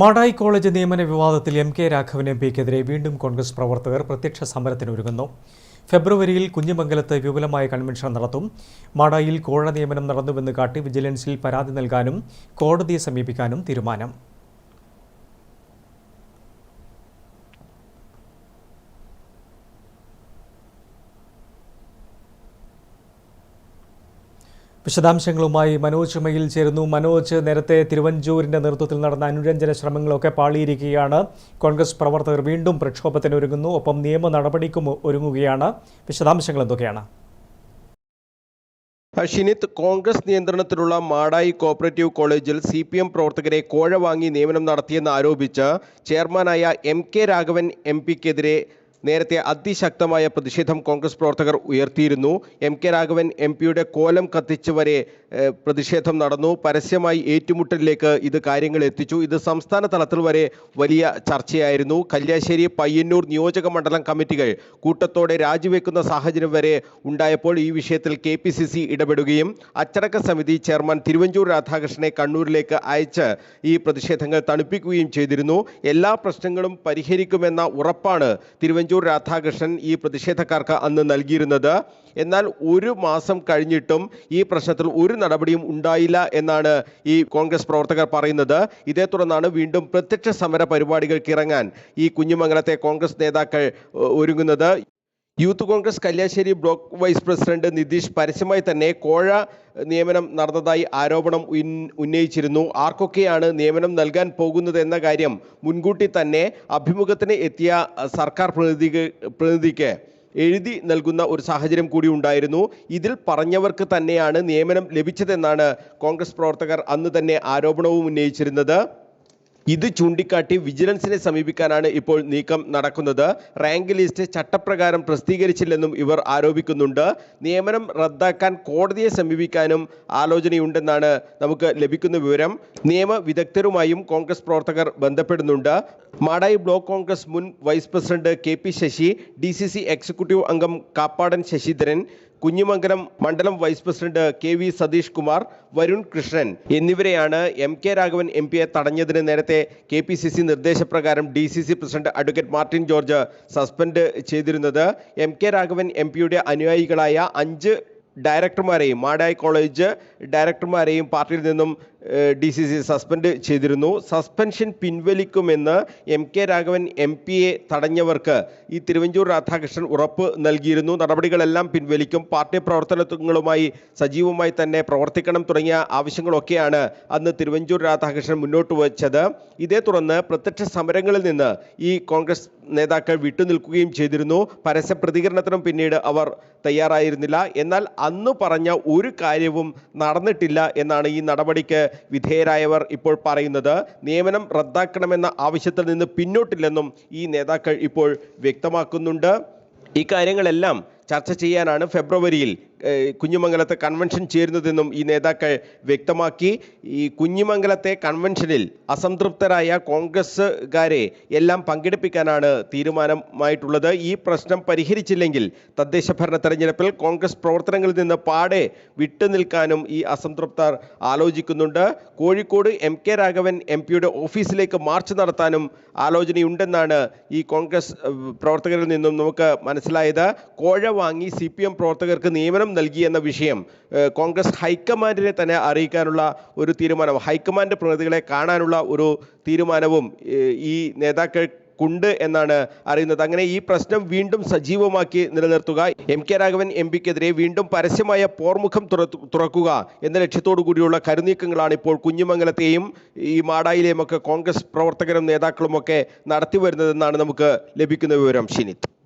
Madayi college നിയമന വിവാദത്തിൽ M K Raghavan M പിക്കെതിരെ വീണ്ടും കോൺഗ്രസ് പ്രവർത്തകർ പ്രത്യക്ഷ സമരത്തിനൊരുങ്ങുന്നു. ഫെബ്രുവരിയിൽ കുഞ്ഞിമംഗലത്ത് വിപുലമായ കൺവെൻഷൻ നടത്തും. മാടായിൽ കോഴ നിയമനം നടന്നുവെന്ന് കാട്ടി വിജിലൻസിൽ പരാതി നൽകാനും കോടതിയെ സമീപിക്കാനും തീരുമാനം. വിശദാംശങ്ങളുമായി മനോജ് മയിൽ ചേരുന്നു. മനോജ് നേരത്തെ തിരുവഞ്ചൂരിന്റെ നേതൃത്വത്തിൽ നടന്ന അനുരഞ്ജന ശ്രമങ്ങളൊക്കെ പാളിയിരിക്കുകയാണ്. കോൺഗ്രസ് പ്രവർത്തകർ വീണ്ടും പ്രക്ഷോഭത്തിന് ഒരുങ്ങുന്നു ഒപ്പം നിയമ നടപടിക്കും ഒരുങ്ങുകയാണ്. വിശദാംശങ്ങൾ എന്തൊക്കെയാണ്? ഷിനിത് കോൺഗ്രസ് നിയന്ത്രണത്തിലുള്ള മാടായി കോപ്പറേറ്റീവ് കോളേജിൽ സി പി എം പ്രവർത്തകരെ കോഴ വാങ്ങി നിയമനം നടത്തിയെന്ന് ആരോപിച്ച് ചെയർമാനായ എം കെ രാഘവൻ എം പിക്കെതിരെ നേരത്തെ അതിശക്തമായ പ്രതിഷേധം കോൺഗ്രസ് പ്രവർത്തകർ ഉയർത്തിയിരുന്നു. എം കെ രാഘവൻ എം പിയുടെ കോലം കത്തിച്ച് വരെ പ്രതിഷേധം നടന്നു. പരസ്യമായി ഏറ്റുമുട്ടലിലേക്ക് ഇത് കാര്യങ്ങൾ എത്തിച്ചു. ഇത് സംസ്ഥാന തലത്തിൽ വരെ വലിയ ചർച്ചയായിരുന്നു. കല്യാശ്ശേരി പയ്യന്നൂർ നിയോജക മണ്ഡലം കമ്മിറ്റികൾ കൂട്ടത്തോടെ രാജിവെക്കുന്ന സാഹചര്യം വരെ ഉണ്ടായപ്പോൾ ഈ വിഷയത്തിൽ കെ പി സി സി ഇടപെടുകയും അച്ചടക്ക സമിതി ചെയർമാൻ തിരുവഞ്ചൂർ രാധാകൃഷ്ണനെ കണ്ണൂരിലേക്ക് അയച്ച് ഈ പ്രതിഷേധങ്ങൾ തണുപ്പിക്കുകയും ചെയ്തിരുന്നു. എല്ലാ പ്രശ്നങ്ങളും പരിഹരിക്കുമെന്ന ഉറപ്പാണ് തിരുവഞ്ചൂർ രാധാകൃഷ്ണൻ ഈ പ്രതിഷേധക്കാർക്ക് അന്ന് നൽകിയിരുന്നത്. എന്നാൽ ഒരു മാസം കഴിഞ്ഞിട്ടും ഈ പ്രശ്നത്തിൽ ഒരു നടപടിയും ഉണ്ടായില്ല എന്നാണ് ഈ കോൺഗ്രസ് പ്രവർത്തകർ പറയുന്നത്. ഇതേ തുടർന്നാണ് വീണ്ടും പ്രത്യക്ഷ സമര പരിപാടികൾക്ക് ഇറങ്ങാൻ ഈ കുഞ്ഞുമംഗലത്തെ കോൺഗ്രസ് നേതാക്കൾ ഒരുങ്ങുന്നത്. Youth Congress Kalliasseri block vice president Nitish പരസ്യമായി തന്നെ കോഴ നിയമനം നടന്നതായി ആരോപണം ഉന്നയിച്ചിരുന്നു. ആർക്കൊക്കെയാണ് നിയമനം നൽകാൻ പോകുന്നത് എന്ന കാര്യം മുൻകൂട്ടി തന്നെ അഭിമുഖത്തിന് എത്തിയ സർക്കാർ പ്രതിനിധി പ്രതിനിധിക്ക് എഴുതി നൽകുന്ന ഒരു സാഹചര്യം കൂടി ഉണ്ടായിരുന്നു. ഇതിൽ പറഞ്ഞവർക്ക് തന്നെയാണ് നിയമനം ലഭിച്ചതെന്നാണ് കോൺഗ്രസ് പ്രവർത്തകർ അന്ന് തന്നെ ആരോപണവും ഉന്നയിച്ചിരുന്നത്. ഇത് ചൂണ്ടിക്കാട്ടി വിജിലൻസിനെ സമീപിക്കാനാണ് ഇപ്പോൾ നീക്കം നടക്കുന്നത്. റാങ്ക് ലിസ്റ്റ് ചട്ടപ്രകാരം പ്രസിദ്ധീകരിച്ചില്ലെന്നും ഇവർ ആരോപിക്കുന്നുണ്ട്. നിയമനം റദ്ദാക്കാൻ കോടതിയെ സമീപിക്കാനും ആലോചനയുണ്ടെന്നാണ് നമുക്ക് ലഭിക്കുന്ന വിവരം. നിയമ വിദഗ്ധരുമായും കോൺഗ്രസ് പ്രവർത്തകർ ബന്ധപ്പെടുന്നുണ്ട്. മാടായി ബ്ലോക്ക് കോൺഗ്രസ് മുൻ vice president K P Sasi D C C executive അംഗം കാപ്പാടൻ ശശിധരൻ കുഞ്ഞിമംഗലം മണ്ഡലം vice president K V Satheesh Kumar Varun Krishnan എന്നിവരെയാണ് എം കെ രാഘവൻ എം പിയെ തടഞ്ഞതിന് നേരത്തെ കെ പി സി സി നിർദ്ദേശപ്രകാരം D C C president advocate Martin George suspend ചെയ്തിരുന്നത്. M K Raghavan M പിയുടെ അനുയായികളായ അഞ്ച് ഡയറക്ടർമാരെയും മാടായി കോളേജ് ഡയറക്ടർമാരെയും പാർട്ടിയിൽ നിന്നും ഡി സി സി സസ്പെൻഡ് ചെയ്തിരുന്നു. സസ്പെൻഷൻ പിൻവലിക്കുമെന്ന് എം കെ രാഘവൻ എം പിയെ തടഞ്ഞവർക്ക് ഈ തിരുവഞ്ചൂർ രാധാകൃഷ്ണൻ ഉറപ്പ് നൽകിയിരുന്നു. നടപടികളെല്ലാം പിൻവലിക്കും. പാർട്ടി പ്രവർത്തനങ്ങളുമായി സജീവമായി തന്നെ പ്രവർത്തിക്കണം തുടങ്ങിയ ആവശ്യങ്ങളൊക്കെയാണ് അന്ന് തിരുവഞ്ചൂർ രാധാകൃഷ്ണൻ മുന്നോട്ട് വച്ചത്. ഇതേ തുടർന്ന് പ്രത്യക്ഷ സമരങ്ങളിൽ നിന്ന് ഈ കോൺഗ്രസ് നേതാക്കൾ വിട്ടുനിൽക്കുകയും ചെയ്തിരുന്നു. പരസ്യ പ്രതികരണത്തിനും പിന്നീട് അവർ തയ്യാറായിരുന്നില്ല. എന്നാൽ അന്ന് പറഞ്ഞ ഒരു കാര്യവും നടന്നിട്ടില്ല എന്നാണ് ഈ നടപടിക്ക് വിധേയരായവർ ഇപ്പോൾ പറയുന്നത്. നിയമനം റദ്ദാക്കണമെന്ന ആവശ്യത്തിൽ നിന്ന് പിന്നോട്ടില്ലെന്നും ഈ നേതാക്കൾ ഇപ്പോൾ വ്യക്തമാക്കുന്നുണ്ട്. ഈ കാര്യങ്ങളെല്ലാം ചർച്ച ചെയ്യാനാണ് ഫെബ്രുവരിയിൽ കുഞ്ഞിമംഗലത്തെ കൺവെൻഷൻ ചേരുന്നതെന്നും ഈ നേതാക്കൾ വ്യക്തമാക്കി. ഈ കുഞ്ഞിമംഗലത്തെ കൺവെൻഷനിൽ അസംതൃപ്തരായ കോൺഗ്രസ്സുകാരെ എല്ലാം പങ്കെടുപ്പിക്കാനാണ് തീരുമാനമായിട്ടുള്ളത്. ഈ പ്രശ്നം പരിഹരിച്ചില്ലെങ്കിൽ തദ്ദേശ ഭരണ തെരഞ്ഞെടുപ്പിൽ കോൺഗ്രസ് പ്രവർത്തനങ്ങളിൽ നിന്ന് പാടെ വിട്ടുനിൽക്കാനും ഈ അസംതൃപ്തർ ആലോചിക്കുന്നുണ്ട്. Kozhikode M K Raghavan M പിയുടെ ഓഫീസിലേക്ക് മാർച്ച് നടത്താനും ആലോചനയുണ്ടെന്നാണ് ഈ കോൺഗ്രസ് പ്രവർത്തകരിൽ നിന്നും നമുക്ക് മനസ്സിലായത്. കോഴ വാങ്ങി സി പ്രവർത്തകർക്ക് നിയമനം നൽകി എന്ന വിഷയം കോൺഗ്രസ് ഹൈക്കമാൻഡിനെ തന്നെ അറിയിക്കാനുള്ള ഒരു തീരുമാനം ഹൈക്കമാൻഡ് പ്രതിനിധികളെ കാണാനുള്ള ഒരു തീരുമാനവും ഈ നേതാക്കൾ എന്നാണ് അറിയുന്നത്. അങ്ങനെ ഈ പ്രശ്നം വീണ്ടും സജീവമാക്കി നിലനിർത്തുക. എം കെ രാഘവൻ എം പിക്കെതിരെ വീണ്ടും പരസ്യമായ പോർമുഖം തുറക്കുക എന്ന ലക്ഷ്യത്തോടു കൂടിയുള്ള കരുനീക്കങ്ങളാണ് ഇപ്പോൾ കുഞ്ഞിമംഗലത്തെയും ഈ മാടായിലെയും ഒക്കെ കോൺഗ്രസ് പ്രവർത്തകരും നേതാക്കളുമൊക്കെ നടത്തി വരുന്നതെന്നാണ് നമുക്ക് ലഭിക്കുന്ന വിവരം. ഷിനിത്ത്